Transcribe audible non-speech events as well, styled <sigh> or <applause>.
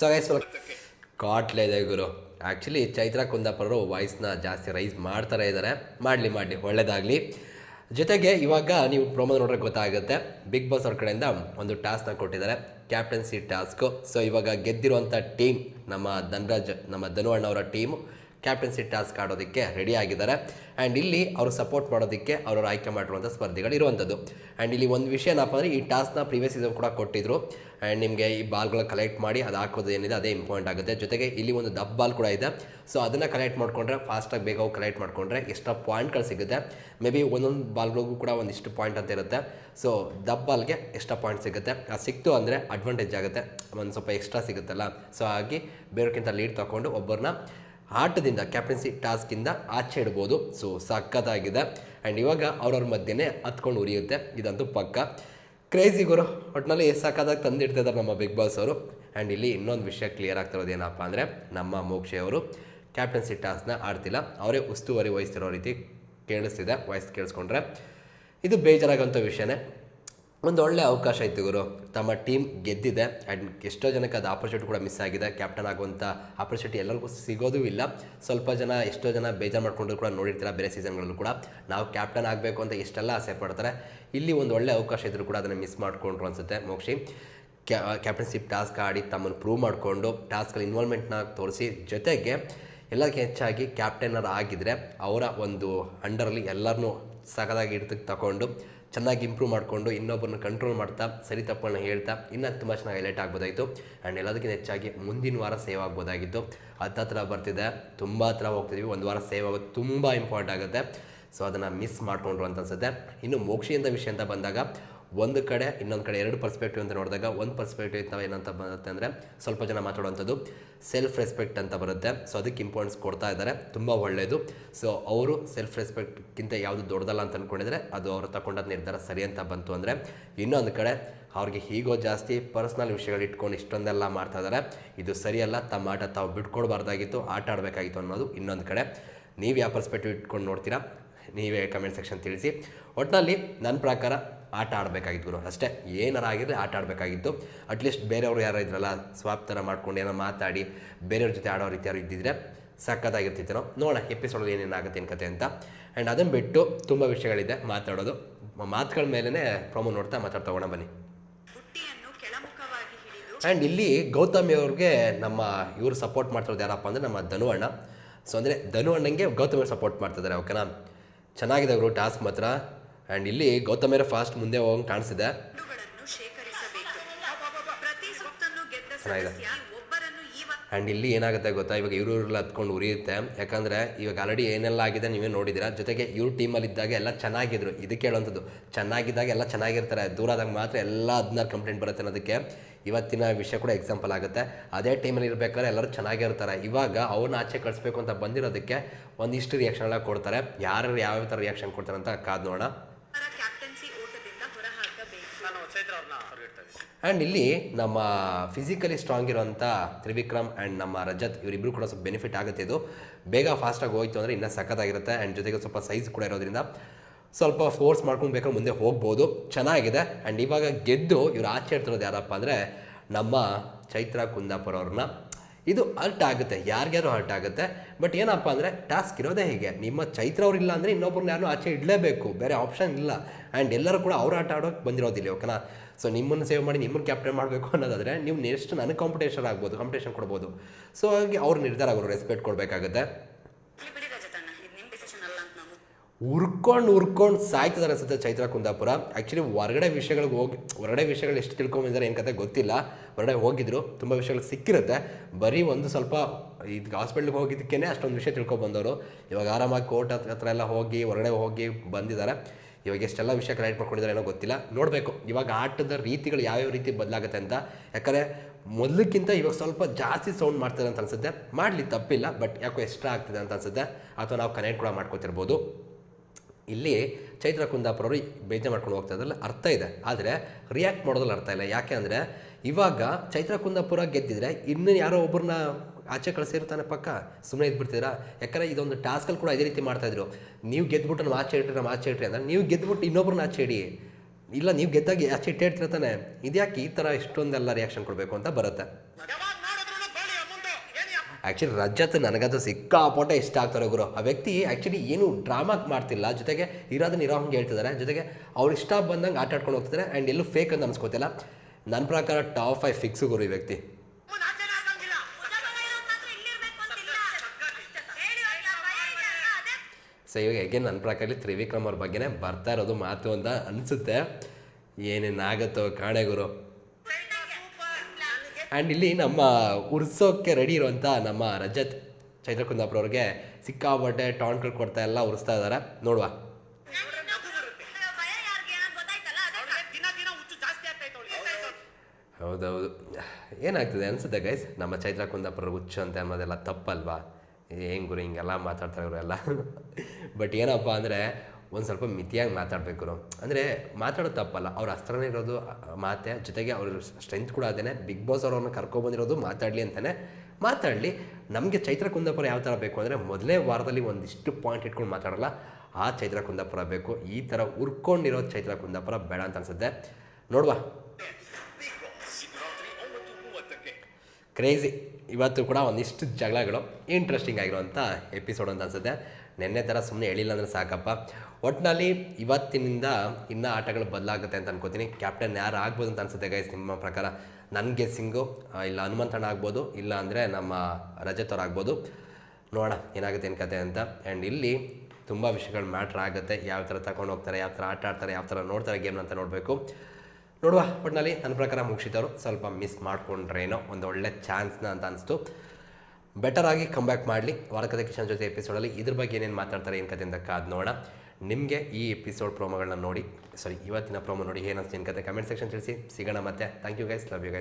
So guys ಕಾಟ್ಲೆ ಇದೆ ಗುರು. Actually Chaitra ಕುಂದಾಪುರರು ವಾಯ್ಸ್ನ ಜಾಸ್ತಿ rice ಮಾಡ್ತಾರೆ ಇದ್ದಾರೆ ಮಾಡಲಿ ಮಾಡಲಿ. ಒಳ್ಳೆಯದಾಗಲಿ ಜೊತೆಗೆ ಇವಾಗ ನೀವು ಪ್ರೋಮೋ ನೋಡ್ರೆ ಗೊತ್ತಾಗುತ್ತೆ. ಬಿಗ್ ಬಾಸ್ ಅವ್ರ ಕಡೆಯಿಂದ ಒಂದು ಟಾಸ್ಕ್ನ ಕೊಟ್ಟಿದ್ದಾರೆ. ಕ್ಯಾಪ್ಟನ್ಸಿ ಟಾಸ್ಕು ಸೊ ಇವಾಗ ಗೆದ್ದಿರುವಂಥ ಟೀಮ್ ನಮ್ಮ ಧನರಾಜ್, ನಮ್ಮ ಧನು ಅಣ್ಣವರ ಟೀಮು ಕ್ಯಾಪ್ಟನ್ಸಿ ಟಾಸ್ಕ್ ಆಡೋದಕ್ಕೆ ರೆಡಿ ಆಗಿದ್ದಾರೆ. ಆ್ಯಂಡ್ ಇಲ್ಲಿ ಅವರು ಸಪೋರ್ಟ್ ಮಾಡೋದಕ್ಕೆ ಅವರು ಆಯ್ಕೆ ಮಾಡಿರುವಂಥ ಸ್ಪರ್ಧಿಗಳು ಇರುವಂಥದ್ದು. ಆ್ಯಂಡ್ ಇಲ್ಲಿ ಒಂದು ವಿಷಯ ಏನಪ್ಪ ಅಂದರೆ ಈ ಟಾಸ್ಕ್ನ ಪ್ರೀವಿಯಸ್ ಸೀಸನ್ ಕೂಡ ಕೊಟ್ಟಿದ್ರು. ಆ್ಯಂಡ್ ನಿಮಗೆ ಈ ಬಾಲ್ಗಳ ಕಲೆಕ್ಟ್ ಮಾಡಿ ಅದು ಹಾಕೋದು ಏನಿದೆ ಅದೇ ಇಂಪಾರ್ಟೆಂಟ್ ಆಗುತ್ತೆ. ಜೊತೆಗೆ ಇಲ್ಲಿ ಒಂದು ದಬ್ ಬಾಲ್ ಕೂಡ ಇದೆ. ಸೊ ಅದನ್ನು ಕಲೆಕ್ಟ್ ಮಾಡಿಕೊಂಡ್ರೆ ಫಾಸ್ಟಾಗಿ ಬೇಗ ಹೋಗಿ ಕಲೆಕ್ಟ್ ಮಾಡಿಕೊಂಡ್ರೆ ಎಷ್ಟೋ ಪಾಯಿಂಟ್ಗಳು ಸಿಗುತ್ತೆ. ಮೇ ಬಿ ಒಂದೊಂದು ಬಾಲ್ಗಳಿಗೂ ಕೂಡ ಒಂದಿಷ್ಟು ಪಾಯಿಂಟ್ ಅಂತ ಇರುತ್ತೆ. ಸೊ ದಬ್ ಬಾಲ್ಗೆ ಎಷ್ಟು ಪಾಯಿಂಟ್ ಸಿಗುತ್ತೆ. ಅದು ಸಿಕ್ತು ಅಂದರೆ ಅಡ್ವಾಂಟೇಜ್ ಆಗುತ್ತೆ. ಒಂದು ಸ್ವಲ್ಪ ಎಕ್ಸ್ಟ್ರಾ ಸಿಗುತ್ತಲ್ಲ. ಸೊ ಹಾಗೆ ಬೇರೆಕ್ಕಿಂತ ಲೀಡ್ ತೊಗೊಂಡು ಒಬ್ಬರನ್ನ ಆಟದಿಂದ ಕ್ಯಾಪ್ಟನ್ಸಿ ಟಾಸ್ಕಿಂದ ಆಚೆ ಇಡ್ಬೋದು. ಸೊ ಸಖತ್ತಾಗಿದೆ. ಆ್ಯಂಡ್ ಇವಾಗ ಅವ್ರವ್ರ ಮಧ್ಯೆನೇ ಹತ್ಕೊಂಡು ಉರಿಯುತ್ತೆ. ಇದಂತೂ ಪಕ್ಕ. ಕ್ರೇಜಿ ಗುರು ಒಟ್ಟಿನಲ್ಲಿ ಸಖತ್ತಾಗಿ ತಂದಿಡ್ತಿದ್ದಾರೆ ನಮ್ಮ ಬಿಗ್ ಬಾಸ್ ಅವರು. ಆ್ಯಂಡ್ ಇಲ್ಲಿ ಇನ್ನೊಂದು ವಿಷಯ ಕ್ಲಿಯರ್ ಆಗ್ತಿರೋದು ಏನಪ್ಪ ಅಂದರೆ, ನಮ್ಮ ಮೋಕ್ಷೆ ಅವರು ಕ್ಯಾಪ್ಟನ್ಸಿ ಟಾಸ್ಕ್ನ ಆಡ್ತಿಲ್ಲ. ಅವರೇ ಉಸ್ತುವಾರಿ ವಹಿಸ್ತಿರೋ ರೀತಿ ಕೇಳಿಸ್ತಿದೆ ವಾಯ್ಸ್ ಕೇಳಿಸ್ಕೊಂಡ್ರೆ. ಇದು ಬೇಜಾರಾಗೋಂಥ ವಿಷಯನೇ. ಒಂದು ಒಳ್ಳೆ ಅವಕಾಶ ಇತ್ತು ಗುರು. ತಮ್ಮ ಟೀಮ್ ಗೆದ್ದಿದೆ. ಆ್ಯಂಡ್ ಎಷ್ಟೋ ಜನಕ್ಕೆ ಅದು ಆಪರ್ಚುನಿಟಿ ಕೂಡ ಮಿಸ್ ಆಗಿದೆ. ಕ್ಯಾಪ್ಟನ್ ಆಗುವಂಥ ಆಪರ್ಚುನಿಟಿ ಎಲ್ಲರಿಗೂ ಸಿಗೋದೂ ಇಲ್ಲ. ಸ್ವಲ್ಪ ಜನ, ಎಷ್ಟೋ ಜನ ಬೇಜಾರು ಮಾಡ್ಕೊಂಡ್ರು ಕೂಡ ನೋಡಿರ್ತೀರ ಬೇರೆ ಸೀಸನ್ಗಳಲ್ಲೂ ಕೂಡ. ನಾವು ಕ್ಯಾಪ್ಟನ್ ಆಗಬೇಕು ಅಂತ ಇಷ್ಟೆಲ್ಲ ಆಸೆ ಪಡ್ತಾರೆ. ಇಲ್ಲಿ ಒಂದು ಒಳ್ಳೆ ಅವಕಾಶ ಇದ್ದರೂ ಕೂಡ ಅದನ್ನು ಮಿಸ್ ಮಾಡಿಕೊಂಡ್ರು ಅನಿಸುತ್ತೆ ಮೋಕ್ಷಿ. ಕ್ಯಾ ಕ್ಯಾಪ್ಟನ್ಶಿಪ್ ಟಾಸ್ಕ್ ಆಡಿ ತಮ್ಮನ್ನು ಪ್ರೂವ್ ಮಾಡಿಕೊಂಡು ಟಾಸ್ಕಲ್ಲಿ ಇನ್ವಾಲ್ವ್ಮೆಂಟ್ನ ತೋರಿಸಿ ಜೊತೆಗೆ ಎಲ್ಲದಕ್ಕೆ ಹೆಚ್ಚಾಗಿ ಕ್ಯಾಪ್ಟನರ್ ಆಗಿದ್ದರೆ ಅವರ ಒಂದು ಅಂಡರಲ್ಲಿ ಎಲ್ಲರನ್ನೂ ಸಖತ್ತಾಗಿ ಇಡ್ತಕ್ಕೆ ತಗೊಂಡು ಚೆನ್ನಾಗಿ ಇಂಪ್ರೂವ್ ಮಾಡಿಕೊಂಡು ಇನ್ನೊಬ್ಬರನ್ನ ಕಂಟ್ರೋಲ್ ಮಾಡ್ತಾ, ಸರಿ ತಪ್ಪನ್ನು ಹೇಳ್ತಾ, ಇನ್ನೂ ತುಂಬ ಚೆನ್ನಾಗಿ ಹೈಲೈಟ್ ಆಗ್ಬೋದಾಯಿತು. ಆ್ಯಂಡ್ ಎಲ್ಲದಕ್ಕಿಂತ ಹೆಚ್ಚಾಗಿ ಮುಂದಿನ ವಾರ ಸೇವ್ ಆಗ್ಬೋದಾಗಿತ್ತು. ಹತ್ತತ್ರ ಬರ್ತಿದೆ, ತುಂಬ ಹತ್ರ ಹೋಗ್ತಿದ್ವಿ. ಒಂದು ವಾರ ಸೇವ್ ಆಗೋದು ತುಂಬ ಇಂಪಾರ್ಟೆಂಟ್ ಆಗುತ್ತೆ. ಸೊ ಅದನ್ನು ಮಿಸ್ ಮಾಡಿಕೊಂಡ್ರು ಅಂತ ಅನ್ಸುತ್ತೆ. ಇನ್ನು ಮೋಕ್ಷಿಯಿಂದ ವಿಷಯ ಅಂತ ಬಂದಾಗ ಒಂದು ಕಡೆ, ಇನ್ನೊಂದು ಕಡೆ ಎರಡು ಪರ್ಸ್ಪೆಕ್ಟಿವ್ ಅಂತ ನೋಡಿದಾಗ, ಒಂದು ಪರ್ಸ್ಪೆಕ್ಟಿವ್ ಅಂತ ಏನಂತ ಬರುತ್ತೆ ಅಂದರೆ ಸ್ವಲ್ಪ ಜನ ಮಾತಾಡುವಂಥದ್ದು ಸೆಲ್ಫ್ ರೆಸ್ಪೆಕ್ಟ್ ಅಂತ ಬರುತ್ತೆ. ಸೊ ಅದಕ್ಕೆ ಇಂಪಾರ್ಟೆನ್ಸ್ ಕೊಡ್ತಾ ಇದ್ದಾರೆ. ತುಂಬ ಒಳ್ಳೆಯದು ಸೊ ಅವರು ಸೆಲ್ಫ್ ರೆಸ್ಪೆಕ್ಟ್ಗಿಂತ ಯಾವುದು ದೊಡ್ಡದಲ್ಲ ಅಂತ ಅಂದ್ಕೊಂಡಿದ್ರೆ ಅದು ಅವರು ತಗೊಂಡದ ನಿರ್ಧಾರ ಸರಿ ಅಂತ ಬಂತು ಅಂದರೆ, ಇನ್ನೊಂದು ಕಡೆ ಅವ್ರಿಗೆ ಹೀಗೋ ಜಾಸ್ತಿ ಪರ್ಸ್ನಲ್ ವಿಷಯಗಳು ಇಟ್ಕೊಂಡು ಇಷ್ಟೊಂದೆಲ್ಲ ಮಾಡ್ತಾ ಇದ್ದಾರೆ. ಇದು ಸರಿಯಲ್ಲ, ತಮ್ಮ ಆಟ ತಾವು ಬಿಟ್ಕೊಡ್ಬಾರ್ದಾಗಿತ್ತು, ಆಟ ಆಡಬೇಕಾಗಿತ್ತು ಅನ್ನೋದು ಇನ್ನೊಂದು ಕಡೆ. ನೀವು ಯಾವ ಪರ್ಸ್ಪೆಕ್ಟಿವ್ ಇಟ್ಕೊಂಡು ನೋಡ್ತೀರಾ, ನೀವೇ ಕಮೆಂಟ್ ಸೆಕ್ಷನ್ ತಿಳಿಸಿ. ಒಟ್ಟಿನಲ್ಲಿ ನನ್ನ ಪ್ರಕಾರ ಆಟ ಆಡಬೇಕಾಗಿತ್ತು ಗುರು. ಅಷ್ಟೇ ಏನಾರ ಆಗಿದ್ರೆ ಆಟ ಆಡಬೇಕಾಗಿತ್ತು. ಅಟ್ಲೀಸ್ಟ್ ಬೇರೆಯವರು ಯಾರು ಇದ್ರಲ್ಲ ಸ್ವಾಪ್ ಥರ ಮಾಡ್ಕೊಂಡು ಏನೋ ಮಾತಾಡಿ ಬೇರೆಯವ್ರ ಜೊತೆ ಆಡೋ ರೀತಿ ಯಾರು ಇದ್ದಿದ್ರೆ ಸಖತ್ತಾಗಿರ್ತಿತ್ತೇನೋ. ನೋಡೋಣ ಎಪಿಸೋಡಲ್ಲಿ ಏನೇನಾಗುತ್ತೆ ಏನು ಕತೆ ಅಂತ. ಆ್ಯಂಡ್ ಅದನ್ನು ಬಿಟ್ಟು ತುಂಬ ವಿಷಯಗಳಿದೆ ಮಾತಾಡೋದು. ಮಾತುಗಳ ಮೇಲೇ ಪ್ರೊಮೋ ನೋಡ್ತಾ ಮಾತಾಡ್ತಾ ಹೋಗೋಣ ಬನ್ನಿ. ಆ್ಯಂಡ್ ಇಲ್ಲಿ ಗೌತಮಿ ಅವ್ರಿಗೆ ನಮ್ಮ ಇವರು ಸಪೋರ್ಟ್ ಮಾಡ್ತಿರೋದು ಯಾರಪ್ಪ ಅಂದರೆ ನಮ್ಮ ಧನು ಅಣ್ಣ. ಸೊ ಅಂದರೆ ಧನು ಅಣ್ಣಂಗೆ ಗೌತಮಿ ಸಪೋರ್ಟ್ ಮಾಡ್ತಿದ್ದಾರೆ ಓಕೆನಾ ಚೆನ್ನಾಗಿದೆ ಅವರು ಟಾಸ್ಕ್ ಮಾತ್ರ. ಆ್ಯಂಡ್ ಇಲ್ಲಿ ಗೌತಮಿಯರ ಫಾಸ್ಟ್ ಮುಂದೆ ಹೋಗಂಗೆ ಕಾಣಿಸಿದೆ ಚೆನ್ನಾಗಿದೆ. ಆ್ಯಂಡ್ ಇಲ್ಲಿ ಏನಾಗುತ್ತೆ ಗೊತ್ತಾ? ಇವಾಗ ಇವರು ಇವರೆಲ್ಲ ಹತ್ಕೊಂಡು ಉರಿಯುತ್ತೆ. ಯಾಕಂದರೆ ಇವಾಗ ಆಲ್ರೆಡಿ ಏನೆಲ್ಲ ಆಗಿದೆ ನೀವೇ ನೋಡಿದ್ದೀರಾ? ಜೊತೆಗೆ ಇವ್ರ ಟೀಮಲ್ಲಿ ಇದ್ದಾಗ ಎಲ್ಲ ಚೆನ್ನಾಗಿದ್ರು. ಇದಕ್ಕೆ ಹೇಳುವಂಥದ್ದು ಚೆನ್ನಾಗಿದ್ದಾಗ ಎಲ್ಲ ಚೆನ್ನಾಗಿರ್ತಾರೆ. ದೂರ ಆದಾಗ ಮಾತ್ರ ಎಲ್ಲ ಹದಿನಾರು ಕಂಪ್ಲೇಂಟ್ ಬರುತ್ತೆ ಅನ್ನೋದಕ್ಕೆ ಇವತ್ತಿನ ವಿಷಯ ಕೂಡ ಎಕ್ಸಾಂಪಲ್ ಆಗುತ್ತೆ. ಅದೇ ಟೀಮಲ್ಲಿ ಇರಬೇಕಾದ್ರೆ ಎಲ್ಲರೂ ಚೆನ್ನಾಗಿರ್ತಾರೆ. ಇವಾಗ ಅವ್ರನ್ನ ಆಚೆ ಕಳಿಸ್ಬೇಕು ಅಂತ ಬಂದಿರೋದಕ್ಕೆ ಒಂದಿಷ್ಟು ರಿಯಾಕ್ಷನ್ ಎಲ್ಲ ಕೊಡ್ತಾರೆ. ಯಾರು ಯಾವ ಥರ ರಿಯಾಕ್ಷನ್ ಕೊಡ್ತಾರೆ ಅಂತ ಕಾದು ನೋಡೋಣ. ಆ್ಯಂಡ್ ಇಲ್ಲಿ ನಮ್ಮ ಫಿಸಿಕಲಿ ಸ್ಟ್ರಾಂಗ್ ಇರುವಂಥ ತ್ರಿವಿಕ್ರಮ್ ಆ್ಯಂಡ್ ನಮ್ಮ ರಜತ್ ಇವರಿಬ್ಬರು ಕೂಡ ಸ್ವಲ್ಪ ಬೆನಿಫಿಟ್ ಆಗುತ್ತೆ ಇದು. ಬೇಗ ಫಾಸ್ಟಾಗಿ ಹೋಯ್ತು ಅಂದರೆ ಇನ್ನೂ ಸಖತ್ತಾಗಿರುತ್ತೆ ಆ್ಯಂಡ್ ಜೊತೆಗೆ ಸ್ವಲ್ಪ ಸೈಜ್ ಕೂಡ ಇರೋದ್ರಿಂದ ಸ್ವಲ್ಪ ಫೋರ್ಸ್ ಮಾಡ್ಕೊಂಡು ಬೇಕಾದ್ರೆ ಮುಂದೆ ಹೋಗ್ಬೋದು. ಚೆನ್ನಾಗಿದೆ. ಆ್ಯಂಡ್ ಇವಾಗ ಗೆದ್ದು ಇವರು ಆಚೆ ಇರ್ತಿರೋದು ಯಾರಪ್ಪ ಅಂದರೆ ನಮ್ಮ ಚೈತ್ರ ಕುಂದಾಪುರ ಅವ್ರನ್ನ. ಇದು ಅರ್ಟ್ ಆಗುತ್ತೆ, ಯಾರಿಗ್ಯಾರು ಹರ್ಟ್ ಆಗುತ್ತೆ. ಬಟ್ ಏನಪ್ಪ ಅಂದರೆ ಟಾಸ್ಕ್ ಇರೋದೇ ಹೀಗೆ. ನಿಮ್ಮ ಚೈತ್ರ ಇಲ್ಲ ಅಂದರೆ ಇನ್ನೊಬ್ಬರನ್ನ ಯಾರು ಆಚೆ ಇಡಲೇಬೇಕು, ಬೇರೆ ಆಪ್ಷನ್ ಇಲ್ಲ. ಆ್ಯಂಡ್ ಎಲ್ಲರೂ ಕೂಡ ಅವ್ರು ಆಟ ಆಡೋಕೆ ಬಂದಿರೋದಿಲ್ಲ ಓಕೆನಾ ಸೊ ನಿಮ್ಮನ್ನು ಸೇವ್ ಮಾಡಿ ನಿಮ್ಮನ್ನು ಕ್ಯಾಪ್ಟನ್ ಮಾಡಬೇಕು ಅನ್ನೋದಾದರೆ, ನೀವು ನೆಕ್ಸ್ಟ್ ನನಗೆ ಕಾಂಪಿಟೇಷನ್ ಆಗ್ಬೋದು ಕಾಂಪಿಟೇಷನ್ ಕೊಡ್ಬೋದು. ಸೊ ಹಾಗೆ ಅವ್ರು ನಿರ್ಧಾರ ಆಗೋರು ರೆಸ್ಪೆಕ್ಟ್ ಕೊಡಬೇಕಾಗುತ್ತೆ ಇಲ್ಲಿ ಬಿಡಿ ರಜತಣ್ಣ ಇದು ನಿಮ್ಮ ಡಿಸಿಷನ್ ಅಲ್ಲ ಅಂತ ನಾವು ಉರ್ಕೊಂಡು ಉರ್ಕೊಂಡು ಸಾಯ್ತಿದ್ದಾರೆ ಅನ್ಸುತ್ತೆ ಚೈತ್ರ ಕುಂದಾಪುರ. ಆ್ಯಕ್ಚುಲಿ ಹೊರಗಡೆ ವಿಷಯಗಳಿಗೆ ಹೋಗಿ, ಹೊರಗಡೆ ವಿಷಯಗಳು ಎಷ್ಟು ತಿಳ್ಕೊಂಬಂದಿದ್ದಾರೆ ಏನು ಕತೆ ಗೊತ್ತಿಲ್ಲ. ಹೊರಗಡೆ ಹೋಗಿದ್ರು, ತುಂಬ ವಿಷಯಗಳು ಸಿಕ್ಕಿರುತ್ತೆ. ಬರೀ ಒಂದು ಸ್ವಲ್ಪ ಇದು ಹಾಸ್ಪಿಟ್ಲಿಗೆ ಹೋಗಿದ್ದಕ್ಕೇ ಅಷ್ಟೊಂದು ವಿಷಯ ತಿಳ್ಕೊಬಂದವರು ಇವಾಗ ಆರಾಮಾಗಿ ಕೋರ್ಟ್ ಹತ್ರ ಹತ್ರ ಎಲ್ಲ ಹೋಗಿ, ಹೊರಗಡೆ ಹೋಗಿ ಬಂದಿದ್ದಾರೆ ಇವಾಗ ಎಷ್ಟೆಲ್ಲ ವಿಷಯ ಕಲೆಕ್ಟ್ ಮಾಡ್ಕೊಂಡಿದ್ದಾರೆ ಏನೋ ಗೊತ್ತಿಲ್ಲ. ನೋಡಬೇಕು, ಇವಾಗ ಆಟದ ರೀತಿಗಳು ಯಾವ್ಯಾವ ರೀತಿ ಬದಲಾಗುತ್ತೆ ಅಂತ. ಯಾಕಂದರೆ ಮೊದಲಕ್ಕಿಂತ ಇವಾಗ ಸ್ವಲ್ಪ ಜಾಸ್ತಿ ಸೌಂಡ್ ಮಾಡ್ತಾರೆ ಅಂತ ಅನ್ಸುತ್ತೆ. ಮಾಡಲಿ ತಪ್ಪಿಲ್ಲ ಬಟ್ ಯಾಕೋ ಎಕ್ಸ್ಟ್ರಾ ಆಗ್ತಿದೆ ಅಂತ ಅನ್ಸುತ್ತೆ. ಅಥವಾ ನಾವು ಕನೆಕ್ಟ್ ಕೂಡ ಮಾಡ್ಕೋತಿರ್ಬೋದು. ಇಲ್ಲಿ ಚೈತ್ರ ಕುಂದಾಪುರವರು ಬೇಜ ಮಾಡ್ಕೊಂಡು ಹೋಗ್ತಾ ಇದ್ರಲ್ಲಿ ಅರ್ಥ ಇದೆ. ಆದರೆ ರಿಯಾಕ್ಟ್ ಮಾಡೋದ್ರಲ್ಲಿ ಅರ್ಥ ಇಲ್ಲ. ಯಾಕೆ ಅಂದರೆ ಇವಾಗ ಚೈತ್ರ ಕುಂದಾಪುರ ಗೆದ್ದಿದ್ರೆ ಇನ್ನೂ ಯಾರೋ ಒಬ್ಬರನ್ನ ಆಚೆ ಕಳಿಸಿರ್ತಾನೆ ಪಕ್ಕ. ಸುಮ್ಮನೆ ಇದ್ಬಿಡ್ತೀರಾ? ಯಾಕಂದರೆ ಇದೊಂದು ಟಾಸ್ಕಲ್ಲಿ ಕೂಡ ಇದೇ ರೀತಿ ಮಾಡ್ತಾಯಿದ್ರು. ನೀವು ಗೆದ್ಬಿಟ್ಟು ನಾವು ಆಚೆ ಇಟ್ರಿ, ನಮ್ಮ ಆಚೆ ಇಟ್ರಿ ಅಂದ್ರೆ ನೀವು ಗೆದ್ಬಿಟ್ಟು ಇನ್ನೊಬ್ರನ್ನ ಆಚೆ ಇಡಿ. ಇಲ್ಲ, ನೀವು ಗೆದ್ದಾಗ ಆಚೆ ಇಟ್ಟೇ ಇರ್ತಿರ್ತಾನೆ ಇದ್ಯಾಕೆ ಈ ಥರ ಇಷ್ಟೊಂದೆಲ್ಲ ರಿಯಾಕ್ಷನ್ ಕೊಡಬೇಕು ಅಂತ ಬರುತ್ತೆ. ಆ್ಯಕ್ಚುಲಿ ರಜತ್ ನನಗಂತೂ ಸಿಕ್ಕಾಪಟ್ಟೆ ಇಷ್ಟ ಆಗ್ತಾರೆ ಗುರು. ಆ ವ್ಯಕ್ತಿ ಆ್ಯಕ್ಚುಲಿ ಏನು ಡ್ರಾಮಾಕ್ ಮಾಡ್ತಿಲ್ಲ. ಜೊತೆಗೆ ಇರೋದನ್ನ ಇರೋ ಹಂಗೆ ಹೇಳ್ತಿದ್ದಾರೆ ಜೊತೆಗೆ ಅವ್ರು ಇಷ್ಟ ಬಂದಂಗೆ ಆಟ ಆಡ್ಕೊಂಡು ಹೋಗ್ತಿದ್ದಾರೆ ಆ್ಯಂಡ್ ಎಲ್ಲೂ ಫೇಕ್ ಅಂತ ಅನ್ಸ್ಕೋತಿಲ್ಲ ನನ್ನ ಪ್ರಕಾರ ಟಾಪ್ ಫೈವ್ ಫಿಕ್ಸ್ ಗುರು ಈ ವ್ಯಕ್ತಿ. ಸೊ ಇವಾಗ ಹೇಗೆ ನನ್ನ ಪ್ರಕಾರ ತ್ರಿವಿಕ್ರಮ್ ಅವ್ರ ಬಗ್ಗೆನೇ ಬರ್ತಾ ಇರೋದು ಮಾತು ಅಂತ ಅನಿಸುತ್ತೆ. ಏನೇನಾಗತ್ತೋ ಕಾಣೆ ಗುರು. ಆ್ಯಂಡ್ ಇಲ್ಲಿ ನಮ್ಮ ಉರ್ಸೋಕ್ಕೆ ರೆಡಿ ಇರುವಂಥ ನಮ್ಮ ರಜತ್ ಚೈತ್ರ ಕುಂದಾಪುರ ಅವ್ರಿಗೆ ಸಿಕ್ಕಾಪಟ್ಟೆ ಟಾಂಟ್ಗಳು ಕೊಡ್ತಾ ಎಲ್ಲ ಉರಿಸ್ತಾ ಇದ್ದಾರೆ ನೋಡುವ. ಹೌದೌದು. ಏನಾಗ್ತದೆ ಅನಿಸುತ್ತೆ ಗೈಸ್ ನಮ್ಮ ಚೈತ್ರ ಕುಂದಾಪುರ ಹುಚ್ಚು ಅಂತ ಅನ್ನೋದೆಲ್ಲ ತಪ್ಪಲ್ವಾ? ಹೆಂಗ್ ಗುರು ಹಿಂಗೆಲ್ಲ ಮಾತಾಡ್ತಾರೆ ಇವರೆಲ್ಲ. ಬಟ್ <laughs> ಏನಪ್ಪ ಅಂದರೆ ಒಂದು ಸ್ವಲ್ಪ ಮಿತಿಯಾಗಿ ಮಾತಾಡಬೇಕು ಅಂದರೆ ಮಾತಾಡೋದು ತಪ್ಪಲ್ಲ ಅವ್ರ ಅಸ್ತ್ರನೇ ಇರೋದು ಮಾತೆ ಜೊತೆಗೆ ಅವ್ರ ಸ್ಟ್ರೆಂತ್ ಕೂಡ ಅದೇನೆ. ಬಿಗ್ ಬಾಸ್ ಅವ್ರನ್ನ ಕರ್ಕೊಬಂದಿರೋದು ಮಾತಾಡಲಿ ಅಂತಲೇ ಮಾತಾಡಲಿ. ನಮಗೆ ಚೈತ್ರ ಕುಂದಾಪುರ ಯಾವ ಥರ ಬೇಕು ಅಂದರೆ ಮೊದಲನೇ ವಾರದಲ್ಲಿ ಒಂದಿಷ್ಟು ಪಾಯಿಂಟ್ ಇಟ್ಕೊಂಡು ಮಾತಾಡಲ್ಲ ಆ ಚೈತ್ರ ಕುಂದಾಪುರ ಬೇಕು. ಈ ಥರ ಉರ್ಕೊಂಡಿರೋ ಚೈತ್ರ ಕುಂದಾಪುರ ಬೇಡ ಅಂತ ಅನಿಸುತ್ತೆ. ನೋಡುವ. ಕ್ರೇಜಿ ಇವತ್ತು ಕೂಡ ಒಂದಿಷ್ಟು ಜಗಳಗಳು ಇಂಟ್ರೆಸ್ಟಿಂಗ್ ಆಗಿರುವಂಥ ಎಪಿಸೋಡ್ ಅಂತ ಅನ್ಸುತ್ತೆ. ನಿನ್ನೆ ಥರ ಸುಮ್ಮನೆ ಹೇಳಿಲ್ಲ ಅಂದರೆ ಸಾಕಪ್ಪ. ಒಟ್ಟಿನಲ್ಲಿ ಇವತ್ತಿನಿಂದ ಇನ್ನೂ ಆಟಗಳು ಬದಲಾಗುತ್ತೆ ಅಂತ ಅನ್ಕೋತೀನಿ. ಕ್ಯಾಪ್ಟನ್ ಯಾರು ಆಗ್ಬೋದು ಅಂತ ಅನ್ಸುತ್ತೆ ಗೈಸ್ ನಿಮ್ಮ ಪ್ರಕಾರ? ನನ್ನ ಗೆಸ್ಸಿಂಗು ಇಲ್ಲ ಹನುಮಂತಣ್ಣ ಆಗ್ಬೋದು, ಇಲ್ಲ ಅಂದರೆ ನಮ್ಮ ರಜತ್ ಅವ್ರು ಆಗ್ಬೋದು. ನೋಡೋಣ ಏನಾಗುತ್ತೆ ಏನು ಕತೆ ಅಂತ. ಆ್ಯಂಡ್ ಇಲ್ಲಿ ತುಂಬ ವಿಷಯಗಳು ಮ್ಯಾಟ್ರ್ ಆಗುತ್ತೆ. ಯಾವ ಥರ ತಗೊಂಡು ಹೋಗ್ತಾರೆ, ಯಾವ ಥರ ಆಟ ಆಡ್ತಾರೆ, ಯಾವ ಥರ ನೋಡ್ತಾರೆ ಗೇಮ್ನ ಅಂತ ನೋಡಬೇಕು. ನೋಡುವ ಒಟ್ಟಿನಲ್ಲಿ ನನ್ನ ಪ್ರಕಾರ ಮುಗಿಸಿದವರು. ಸ್ವಲ್ಪ ಮಿಸ್ ಮಾಡ್ಕೊಂಡ್ರೇನೋ ಒಂದು ಒಳ್ಳೆ ಚಾನ್ಸ್ನ ಅಂತ ಅನಿಸ್ತು. ಬೆಟರ್ ಆಗಿ ಕಮ್ಬ್ಯಾಕ್ ಮಾಡಲಿ. ವಾರಕದ ಕಿಶನ್ ಜೊತೆ ಎಪಿಸೋಡಲ್ಲಿ ಇದ್ರ ಬಗ್ಗೆ ಏನೇನು ಮಾತಾಡ್ತಾರೆ ಏನು ಕತೆ ಅಂತ ಕಾದ್ ನೋಡೋಣ. ನಿಮಗೆ ಈ ಎಪಿಸೋಡ್ ಪ್ರೋಮೋಗಳನ್ನ ನೋಡಿ ಸಾರಿ ಇವತ್ತಿನ ಪ್ರೋಮೋ ನೋಡಿ ಏನು ಅನಿಸ್ತು ಏನು ಕತೆ ಕಮೆಂಟ್ ಸೆಕ್ಷನ್ ತಿಳಿಸಿ. ಸಿಗೋಣ ಮತ್ತೆ. Thank you guys love you guys